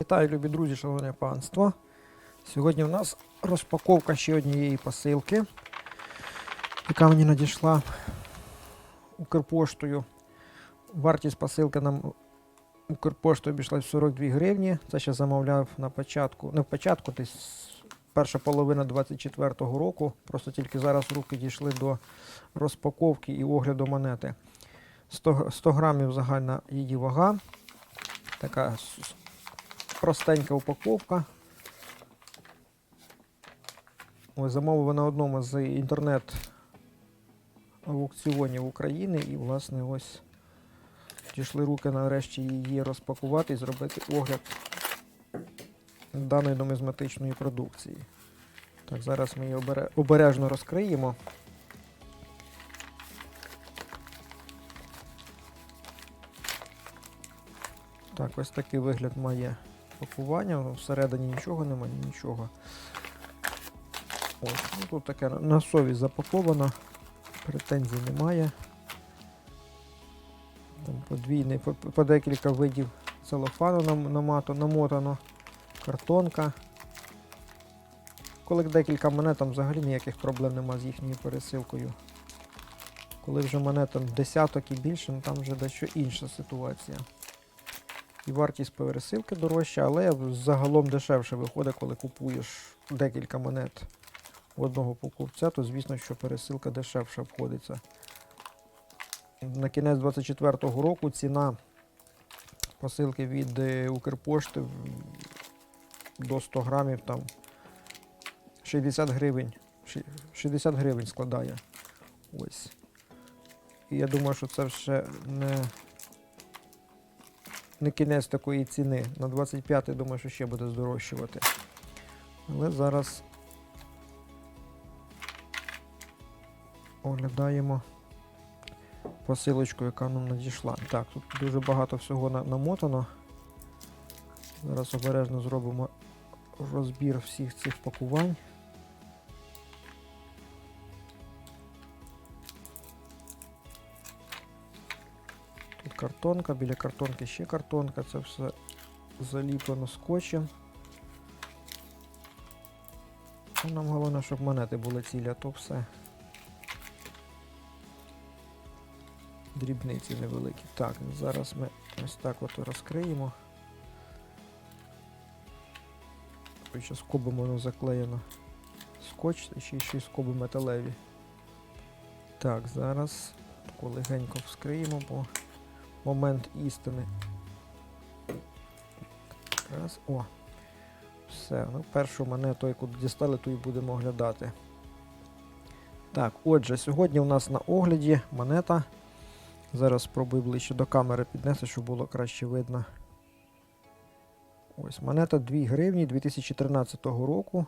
Вітаю, любі друзі, шановне панство. Сьогодні у нас розпаковка ще однієї посилки, яка мені надійшла Укрпоштою. Вартість посилки нам Укрпоштою обійшлась в 42 гривні. Це ще замовляв на початку, не в початку, десь перша половина 24-го року. Просто тільки зараз руки дійшли до розпаковки і огляду монети. 100, 100 грамів загальна її вага. Така простенька упаковка. Ось замовив на одному з інтернет аукціонів України і, власне, ось дійшли руки нарешті її розпакувати і зробити огляд даної нумізматичної продукції. Так, зараз ми її обере- обережно розкриємо. Так, ось такий вигляд має пакування. Всередині нічого немає, нічого. Ось, ну тут таке на- совість запаковано. Претензій немає. Там подвійний, по, по декілька видів целофану нам, намато, намотано, картонка. Коли декілька монет, взагалі ніяких проблем нема з їхньою пересилкою. Коли вже монетам десяток і більше, ну там вже дещо інша ситуація. І вартість пересилки дорожча, але загалом дешевше виходить, коли купуєш декілька монет у одного покупця, то звісно, що пересилка дешевше обходиться. На кінець 24-го року ціна посилки від е, Укрпошти до 100 грамів там 60 гривень. 60 гривень складає. Ось. І я думаю, що це ще не не кінець такої ціни. На 25 думаю, що ще буде здорожчувати. Але зараз оглядаємо посилочку, яка нам надійшла. Так, тут дуже багато всього намотано. Зараз обережно зробимо розбір всіх цих пакувань. Тут картонка, біля картонки ще картонка, це все заліплено скотчем. Ну, Нам головне, щоб монети були цілі, а то все. Дрібниці невеликі. Так, зараз ми ось так от розкриємо. Хоча скобом воно заклеєно. Скотч, та ще й ще скоби металеві. Так, зараз легенько вскриємо, бо момент істини. Раз. О. Все. Ну, першу монету, яку дістали, ту і будемо оглядати. Так, отже, сьогодні у нас на огляді монета. Зараз спробую ближче до камери піднести, щоб було краще видно. Ось монета 2 гривні 2013 року.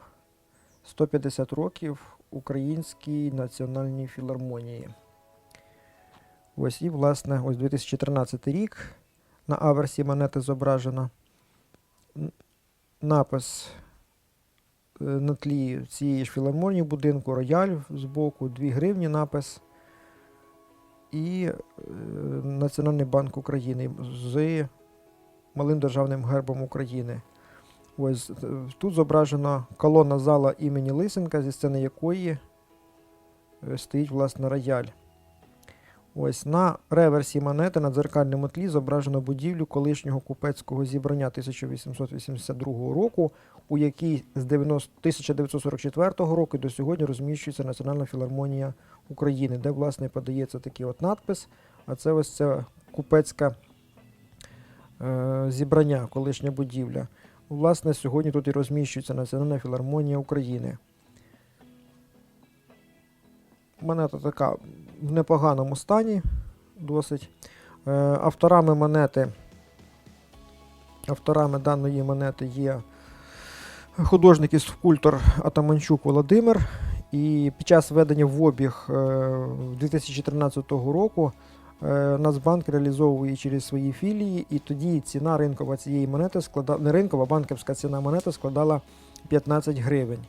150 років Українській національній філармонії. Ось і, власне, ось 2013 рік. На аверсі монети зображено. Напис е, на тлі цієї ж філармонії будинку, рояль збоку, 2 гривні напис. І е, Національний банк України з малим державним гербом України. Ось е, тут зображена колона зала імені Лисенка, зі сцени якої стоїть власне рояль. Ось на реверсі монети на дзеркальному тлі зображено будівлю колишнього купецького зібрання 1882 року, у якій з 90 1944 року до сьогодні розміщується Національна філармонія України, де власне подається такий от надпис. А це ось це купецьке е, зібрання, колишня будівля. Власне, сьогодні тут і розміщується Національна філармонія України. Монета така в непоганому стані, досить. Е, авторами монети, авторами даної монети є художник і скульптор Атаманчук Володимир. І під час введення в обіг е, 2013 року е, Нацбанк реалізовує через свої філії, і тоді ціна ринкова цієї монети складала не ринкова, банківська ціна монети складала 15 гривень.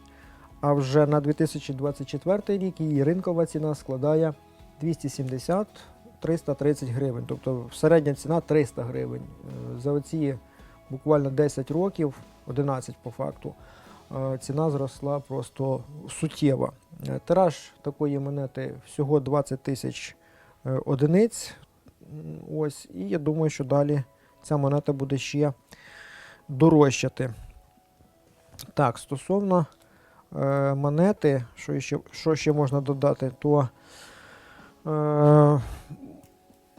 А вже на 2024 рік її ринкова ціна складає 270 330 гривень. Тобто середня ціна 300 гривень. Е, За оці буквально 10 років, 11 по факту, е, ціна зросла просто суттєво. Е, Тираж такої монети всього 20 тисяч одиниць. Ось, і я думаю, що далі ця монета буде ще дорожчати. Так, стосовно монети, що ще, що ще можна додати, то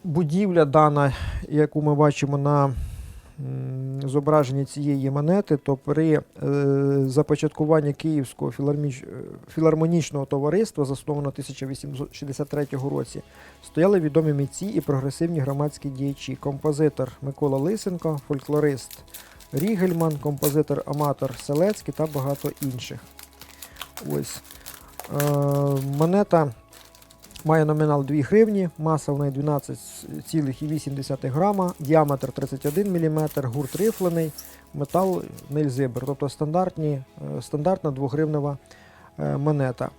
будівля дана, яку ми бачимо на зображенні цієї монети, то при е, започаткуванні Київського е, філармонічного товариства, засновано 1863 році, стояли відомі митці і прогресивні громадські діячі. Композитор Микола Лисенко, фольклорист Рігельман, композитор-аматор Селецький та багато інших. Ось. Е, монета має номінал 2 гривні, маса в неї 12,8 грама, діаметр 31 мм, гурт рифлений, метал нельзибр, тобто стандартні, е, стандартна 2-гривнева е, монета.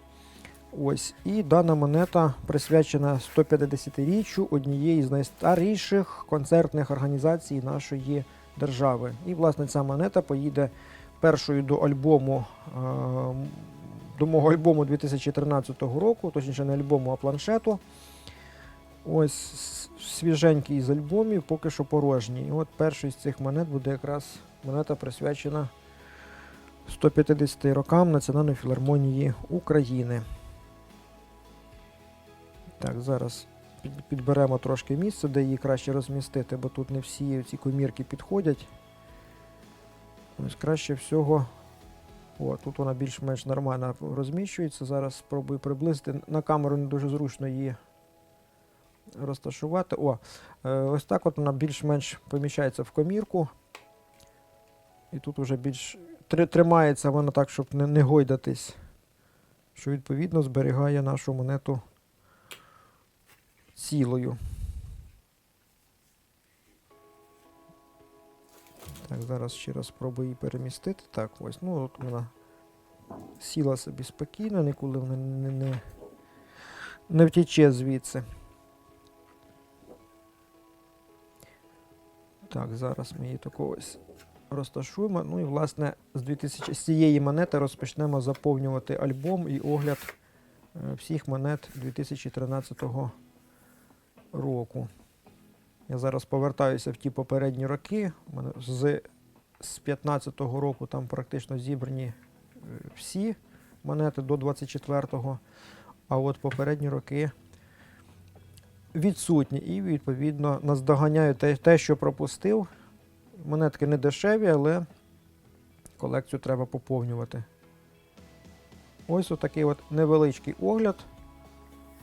Ось. І дана монета присвячена 150-річчю однієї з найстаріших концертних організацій нашої держави. І, власне, ця монета поїде першою до альбому, е, до мого альбому 2013 року, точніше не альбому, а планшету. Ось свіженький з альбомів, поки що порожній. І от перший з цих монет буде якраз монета присвячена 150 рокам Національної філармонії України. Так, зараз підберемо трошки місце, де її краще розмістити, бо тут не всі ці комірки підходять. Ось краще всього. О, тут вона більш-менш нормально розміщується. Зараз спробую приблизити. На камеру не дуже зручно її розташувати. О, е, ось так от вона більш-менш поміщається в комірку. І тут вже більш три- тримається вона так, щоб не, не гойдатись. Що відповідно зберігає нашу монету цілою. Так, зараз ще раз спробую її перемістити. Так, ось, ну от вона сіла собі спокійно, ніколи вона не, не, не втіче звідси. Так, зараз ми її тако ось розташуємо. Ну і власне з 2000, з цієї монети розпочнемо заповнювати альбом і огляд е, всіх монет 2013 року. Я зараз повертаюся в ті попередні роки. З, з 15-го року там практично зібрані е, всі монети до 24-го. А от попередні роки відсутні. І відповідно наздоганяю те, те, що пропустив. Монетки не дешеві, але колекцію треба поповнювати. Ось отакий от невеличкий огляд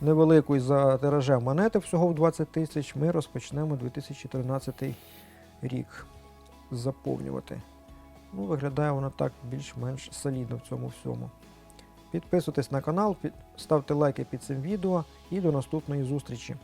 невеликої за тиражем монети всього в 20 тисяч, ми розпочнемо 2013 рік заповнювати. Ну, виглядає воно так більш-менш солідно в цьому всьому. Підписуйтесь на канал, ставте лайки під цим відео і до наступної зустрічі.